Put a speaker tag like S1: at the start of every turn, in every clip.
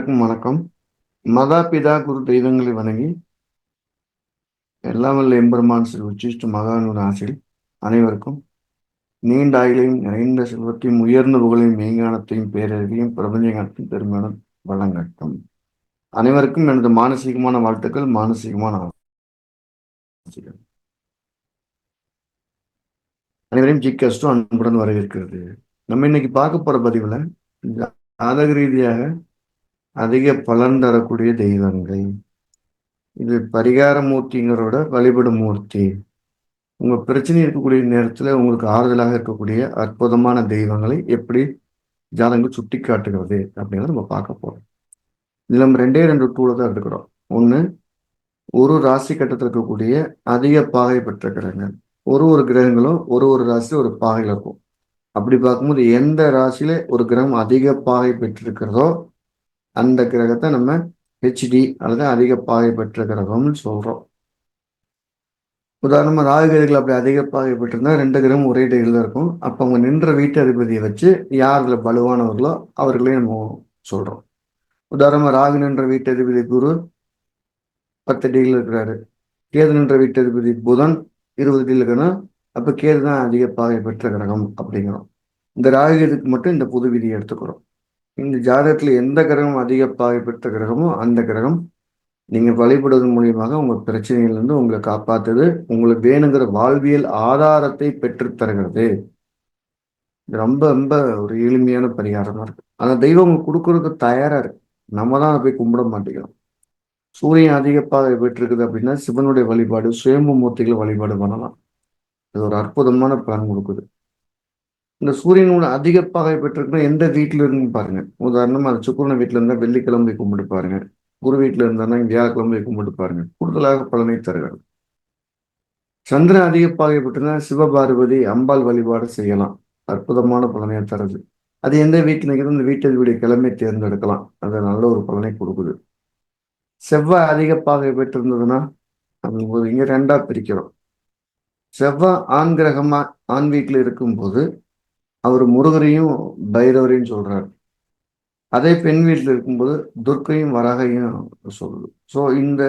S1: எல்லாருக்கும் வணக்கம். மதா பிதா குரு தெய்வங்களை வணங்கி எல்லாம் வல்ல எம்பெருமான் ஸ்ரீ உச்சிஷ்ட மகானூர் ஆசில் அனைவருக்கும் நீண்ட ஆயுளையும் நிறைந்த செல்வத்தையும் உயர்ந்த புகழையும் மெய்ஞானத்தையும் பேரறிவையும் பிரபஞ்ச பெருமையுடன் வழங்கட்டும். அனைவருக்கும் எனது மானசீகமான வாழ்த்துக்கள் மானசீகமான அனைவரையும் ஜி கஸ்டோ அன்புடன் வரவேற்கிறது. நம்ம இன்னைக்கு பார்க்க போற பதிவுல ஜாதக ரீதியாக அதிக பலன் தரக்கூடிய தெய்வங்கள். இது பரிகார மூர்த்திங்கிறோட வழிபடும் மூர்த்தி. உங்கள் பிரச்சனை இருக்கக்கூடிய நேரத்தில் உங்களுக்கு ஆறுதலாக இருக்கக்கூடிய அற்புதமான தெய்வங்களை எப்படி ஜாதகங்கள் சுட்டி காட்டுகிறது அப்படிங்கிறத நம்ம பார்க்க போகிறோம் இதில் நம்ம ரெண்டே ரெண்டு டூலை தான் எடுக்கிறோம் ஒன்று ஒரு ராசி கட்டத்தில் இருக்கக்கூடிய அதிக பாகை பெற்ற கிரகங்கள். ஒரு ஒரு கிரகங்களும் ஒரு ஒரு ராசி ஒரு பாகையில் இருக்கும். அப்படி பார்க்கும்போது எந்த ராசியில ஒரு கிரகம் அதிக பாகை பெற்றிருக்கிறதோ அந்த கிரகத்தை நம்ம ஹெச்டி அல்லது அதிக பாகை பெற்ற கிரகம்னு சொல்றோம். உதாரணமா ராகுகதிகள் அப்படி அதிக பாகை பெற்றிருந்தா ரெண்டு கிரகம் ஒரே டேகில் தான் இருக்கும். அப்போ அவங்க நின்ற வீட்டு அதிபதியை வச்சு யார் இதுல வலுவானவர்களோ அவர்களையும் நம்ம சொல்றோம். உதாரணமா ராகு நின்ற வீட்டு அதிபதி குரு பத்து டிகிரியில் இருக்கிறாரு. கேது நின்ற வீட்டு அதிபதி புதன் இருபது டிகிரில் இருக்கணும். அப்போ கேது தான் அதிக பாகை பெற்ற கிரகம் அப்படிங்கிறோம். இந்த ராகுகதுக்கு மட்டும் இந்த புது விதியை எடுத்துக்கிறோம். இந்த ஜாதகத்தில் எந்த கிரகம் அதிக பாகை கிரகமோ அந்த கிரகம் நீங்கள் வழிபடுவதன் மூலியமாக உங்கள் பிரச்சனையிலிருந்து உங்களை காப்பாற்றுது உங்களுக்கு வேணுங்கிற வாழ்வியல் ஆதாரத்தை பெற்று தருகிறது. ரொம்ப ரொம்ப ஒரு எளிமையான பரிகாரமாக இருக்கு. அந்த தெய்வம் உங்களுக்கு கொடுக்கறதுக்கு தயாராக இருக்கு. நம்ம தான் போய் கும்பிட மாட்டேங்கிறோம். சூரியன் அதிக பாகை பெற்றிருக்குது அப்படின்னா சிவனுடைய வழிபாடு சுயம்பு மூர்த்திகளை வழிபாடு பண்ணலாம். இது ஒரு அற்புதமான பலன் கொடுக்குது. இந்த சூரியனோட அதிக பாகை பெற்றிருக்குன்னா எந்த வீட்டில் இருக்குன்னு பாருங்க. உதாரணமாக அது சுக்குரன வீட்டில் இருந்தால் வெள்ளிக்கிழமை கும்பிட்டு பாருங்க. குரு வீட்டில் இருந்தானா வியாழக்கிழமை கும்பிட்டு பாருங்க. கூடுதலாக பலனை தருகிறது சந்திரன் அதிக பாகை பெற்றிருந்தா சிவபார்வதி அம்பாள் வழிபாடு செய்யலாம். அற்புதமான பலனை தருது. அது எந்த வீட்டில் இருக்கிறது அந்த வீட்டில் கிழமை தேர்ந்தெடுக்கலாம். அது நல்ல ஒரு பலனை கொடுக்குது. செவ்வாய் அதிக பாகை பெற்றிருந்ததுன்னா அது இங்கே ரெண்டா பிரிக்கிறோம். செவ்வாய் ஆண் கிரகமா ஆண் வீட்டில் இருக்கும்போது அவர் முருகரையும் பைரவரையும் சொல்றாரு. அதே பெண் வீட்டில் இருக்கும்போது துர்க்கையும் வராகையும் சொல்லுது. ஸோ இந்த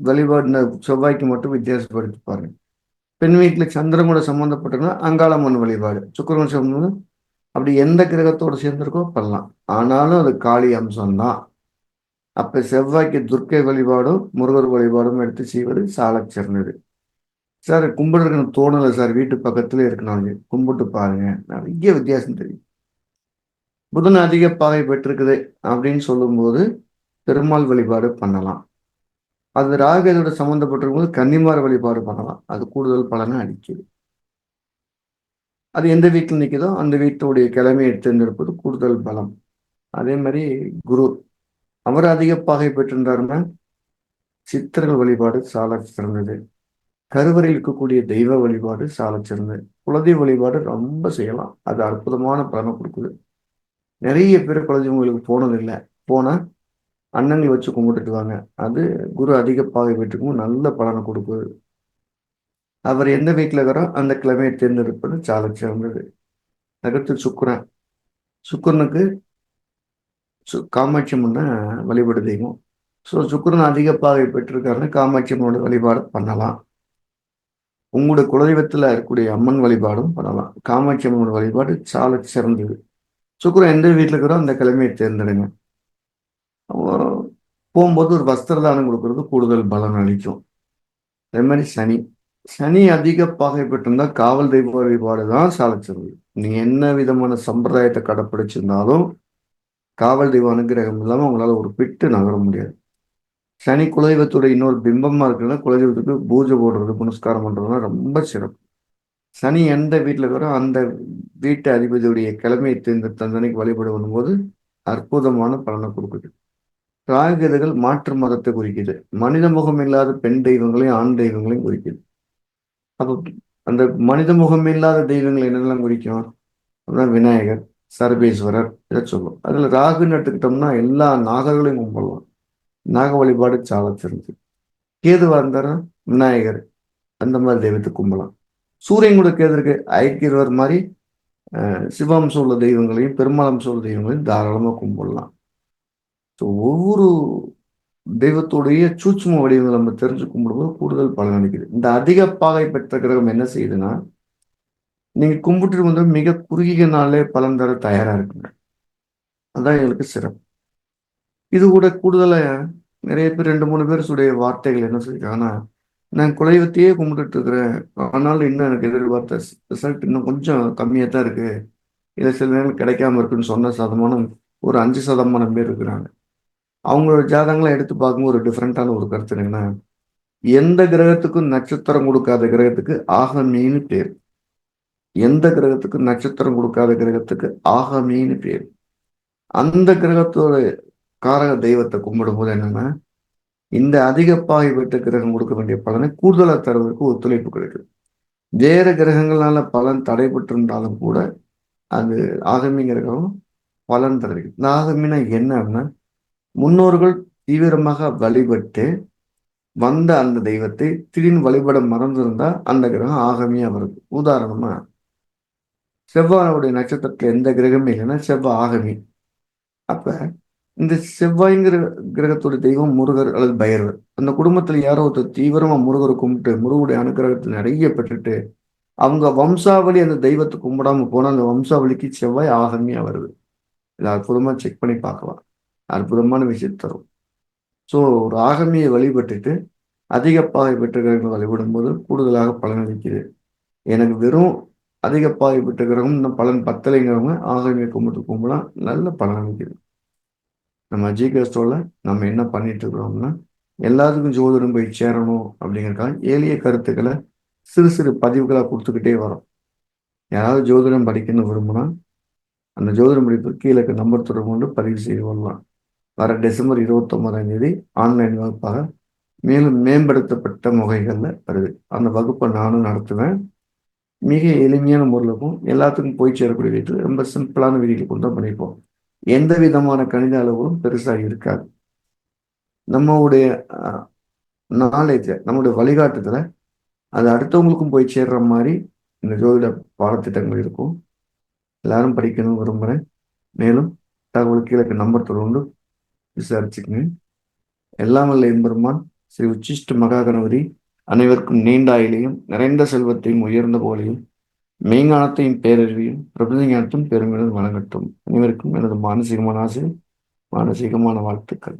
S1: வழிபாடு செவ்வாய்க்கு மட்டும் வித்தியாசப்படுத்தி பாருங்க. பெண் வீட்டில் சந்திரன் கூட சம்மந்தப்பட்டதுன்னா அங்காளம்மன் வழிபாடு. சுக்கரன் சம்பந்தம் அப்படி எந்த கிரகத்தோடு சேர்ந்திருக்கோ பண்ணலாம். ஆனாலும் அது காளி அம்சம்தான். அப்போ செவ்வாய்க்கு துர்க்கை வழிபாடும் முருகர் வழிபாடும் எடுத்து செய்வது சாலச் சிறந்தது சார் கும்பிடுறதுக்கு தோணலை சார். வீட்டு பக்கத்துல இருக்கணும் கும்பிட்டு பாருங்க. நிறைய வித்தியாசம் தெரியும். புதன் அதிக பாகை பெற்றிருக்குது அப்படின்னு சொல்லும்போது பெருமாள் வழிபாடு பண்ணலாம். அது ராகதோட சம்மந்தப்பட்டிருக்கும் போது கன்னிமார் வழிபாடு பண்ணலாம். அது கூடுதல் பலனை அடிக்குது அது எந்த வீட்டில் நிற்குதோ அந்த வீட்டுடைய கிழமையை தேர்ந்தெடுப்பது கூடுதல் பலம். அதே மாதிரி குரு அவர் அதிக பாகை பெற்றிருந்தாருன்னா சித்தர்கள் வழிபாடு சால சிறந்தது. கருவறையில் இருக்கக்கூடிய தெய்வ வழிபாடு சால சிறந்தது குலதெய்வ வழிபாடு ரொம்ப செய்யலாம். அது அற்புதமான பலனை கொடுக்குது. நிறைய பேர் குலதெய்வங்களுக்கு போனதில்லை. போனால் அண்ணங்களை வச்சு கும்பிட்டுட்டு வாங்க. அது குரு அதிக பாகை பெற்றுக்கும் நல்ல பலனை கொடுக்குது. அவர் எந்த வீட்டில் இருக்கிறோ அந்த கிழமையை தேர்ந்தெடுப்பது சால சிறந்தது. அடுத்து சுக்கரன். சுக்கரனுக்கு காமாட்சி முன்ன வழிபாடு தெய்வம். ஸோ சுக்கரன் அதிக பாகை பெற்றிருக்காருன்னு காமாட்சி அம்மனோட வழிபாடு பண்ணலாம். உங்களோட குலதெய்வத்தில் இருக்கக்கூடிய அம்மன் வழிபாடும் பண்ணலாம். காமாட்சி அம்மனோட வழிபாடு சால சிறந்தது. சுக்கரம் எந்த வீட்டில் இருக்கிறோ அந்த கிழமையை தேர்ந்தெடுங்க. போகும்போது ஒரு வஸ்திர தானம் கொடுக்கறது கூடுதல் பலன் அளிக்கும். அதே மாதிரி சனி. சனி அதிக பாகை காவல் தெய்வ வழிபாடு தான் சாலை சிறந்தது. நீங்கள் என்ன விதமான சம்பிரதாயத்தை கடைப்பிடிச்சிருந்தாலும் காவல் தெய்வ அனுகிரகம் இல்லாமல் உங்களால் ஒரு பிட்டு நகர முடியாது. சனி குலதெய்வத்தோட இன்னொரு பிம்பமாக இருக்குன்னா குலதெய்வத்துக்கு பூஜை போடுறது புனஸ்காரம் பண்றதுலாம் ரொம்ப சிறப்பு. சனி எந்த வீட்டில் இருக்கிறோ அந்த வீட்டு அதிபதியுடைய கிழமையை தேர்ந்த தந்தனைக்கு வழிபடு பண்ணும்போது அற்புதமான பலனை கொடுக்குது. ராகுகதைகள் மாற்று மதத்தை குறிக்குது. மனித முகம் இல்லாத பெண் தெய்வங்களையும் ஆண் தெய்வங்களையும் குறிக்குது. அப்போ அந்த மனித முகம் இல்லாத தெய்வங்கள் என்னெல்லாம் குறிக்கும்? அப்படின்னா விநாயகர் சர்வேஸ்வரர் இதை சொல்லும் அதில் ராகுன்னு எடுத்துக்கிட்டோம்னா எல்லா நாகர்களையும் கும்பிடலாம். நாக வழிபாடு சால சிறந்தது. கேதுவாக இருந்தாரா விநாயகர். அந்த மாதிரி தெய்வத்தை கும்பலாம். சூரியன் கூட கேதுருக்கு ஐக்கியவர் மாதிரி சிவம்சம் உள்ள தெய்வங்களையும் பெருமாளம்சம் உள்ள தெய்வங்களையும் தாராளமாக கும்பிடலாம். ஸோ ஒவ்வொரு தெய்வத்துடைய சூட்சும வடிவங்களை நம்ம தெரிஞ்சு கும்பிடும்போது கூடுதல் பலன் அளிக்குது. இந்த அதிக பாகை பெற்ற கிரகம் என்ன செய்யுதுன்னா நீங்க கும்பிட்டு வந்து மிக குறுகிய நாளே பலன் தர தயாரா இருக்குங்க. அதான் எங்களுக்கு சிறப்பு. இது கூட கூடுதலாக நிறைய பேர் ரெண்டு மூணு பேர் சுடைய வார்த்தைகள் என்ன சொல்லியிருக்காங்கன்னா நான் குலைவத்தையே கும்பிட்டுட்டு இருக்கிறேன் ஆனாலும் இன்னும் எனக்கு எதிர்பார்த்த ரிசல்ட் இன்னும் கொஞ்சம் கம்மியாக தான் இருக்குது இல்லை சில நேரம் கிடைக்காம இருக்குன்னு சொன்ன சதமானம் ஒரு அஞ்சு சதமானம் பேர் இருக்கிறாங்க. அவங்களோட ஜாதகங்களை எடுத்து பார்க்கும்போது ஒரு டிஃப்ரெண்ட்டான ஒரு கருத்து என்னங்கன்னா எந்த கிரகத்துக்கும் நட்சத்திரம் கொடுக்காத கிரகத்துக்கு ஆகமீன்னு பேர். எந்த கிரகத்துக்கு நட்சத்திரம் கொடுக்காத கிரகத்துக்கு ஆகமீன்னு பேர். அந்த கிரகத்தோட காரக தெய்வத்தை கும்பிடும் போது என்னன்னா? இந்த அதிக பெற்ற கிரகம் கொடுக்க வேண்டிய பலனை கூடுதலாக தருவதற்கு ஒத்துழைப்பு கிடைக்குது. வேற கிரகங்களால பலன் தடைபட்டிருந்தாலும் கூட அது ஆகமி கிரகம் பலன் தருகிறது. இந்த ஆகமினா என்ன அப்படின்னா முன்னோர்கள் தீவிரமாக வழிபட்டு வந்த அந்த தெய்வத்தை திடீர்னு வழிபட மறந்திருந்தா அந்த கிரகம் ஆகமியா வருது. உதாரணமா செவ்வாயுடைய நட்சத்திரத்துல எந்த கிரகமே இல்லைன்னா செவ்வாய் ஆகமி. அப்ப இந்த செவ்வாய்ங்கிற கிரகத்தோட தெய்வம் முருகர் அல்லது பைரவர். அந்த குடும்பத்துல யாரோ ஒருத்தர் தீவிரமா முருகரை கும்பிட்டு முருகருடைய அனுகிரகத்தை நிறைய பெற்றுட்டு அவங்க வம்சாவளி அந்த தெய்வத்தை கும்பிடாம போனா அந்த வம்சாவளிக்கு செவ்வாய் ஆகமியா வருது. இதை அற்புதமா செக் பண்ணி பார்க்கலாம். அற்புதமான விஷயம் தரும். ஸோ ஒரு ஆகமியை வழிபட்டுட்டு அதிக பாகை பெற்ற கிரகங்கள் வழிபடும் போது கூடுதலாக பலன் அளிக்குது எனக்கு வெறும் அதிக பாகை பெற்ற கிரகம் இன்னும் பலன் பத்தலைங்கிறவங்க ஆகமியை கும்பிட்டு கும்பலாம் நல்ல பலன் அளிக்குது நம்ம ஜிகே ஸ்டோரில் நம்ம என்ன பண்ணிட்டு இருக்கிறோம்னா எல்லாத்துக்கும் ஜோதிடம் போய் சேரணும் அப்படிங்கிறக்காக எளிய கருத்துக்களை சிறு சிறு பதிவுகளாக கொடுத்துக்கிட்டே வரோம். யாராவது ஜோதிடம் படிக்கணும்னு விரும்புனா அந்த ஜோதிடம் படிப்பு கீழே நம்பர் தொடர்பு கொண்டு பதிவு செய்து கொள்ளலாம். வர டிசம்பர் இருபத்தொன்பதாம் தேதி ஆன்லைன் வகுப்பாக மேலும் மேம்படுத்தப்பட்ட முகைகளில் வருது. அந்த வகுப்பை நானும் நடத்துவேன். மிக எளிமையான முறையிலும் எல்லாத்துக்கும் போய் சேரக்கூடிய விதத்தில் ரொம்ப சிம்பிளான விதிகளை கொண்டு தான் பண்ணியிருப்போம் எந்த விதமான கணித அளவுகளும் பெருசாக இருக்காது. நம்மளுடைய நாலேஜை நம்மளுடைய வழிகாட்டுதலை அது அடுத்தவங்களுக்கும் போய் சேர்ற மாதிரி இந்த ஜோதிட பாடத்திட்டங்கள் இருக்கும். எல்லாரும் படிக்கணும் விரும்புகிறேன் மேலும் தகவல் கீழே நம்பர் தொடர்ந்து விசாரிச்சுக்கங்க. எல்லாம் வல்ல எம்பெருமான் ஸ்ரீ உச்சிஷ்ட மகா கணபதி அனைவருக்கும் நீண்ட ஆயிலையும் நிறைந்த செல்வத்தையும் உயர்ந்த போலையும் மெய்ஞானத்தையும் பேரறிவியும் பிரபஞ்ச ஞானத்தையும் பெருமிடம் வழங்கட்டும். அனைவருக்கும் எனது மானசீகமான ஆசை மானசீகமான வாழ்த்துக்கள்.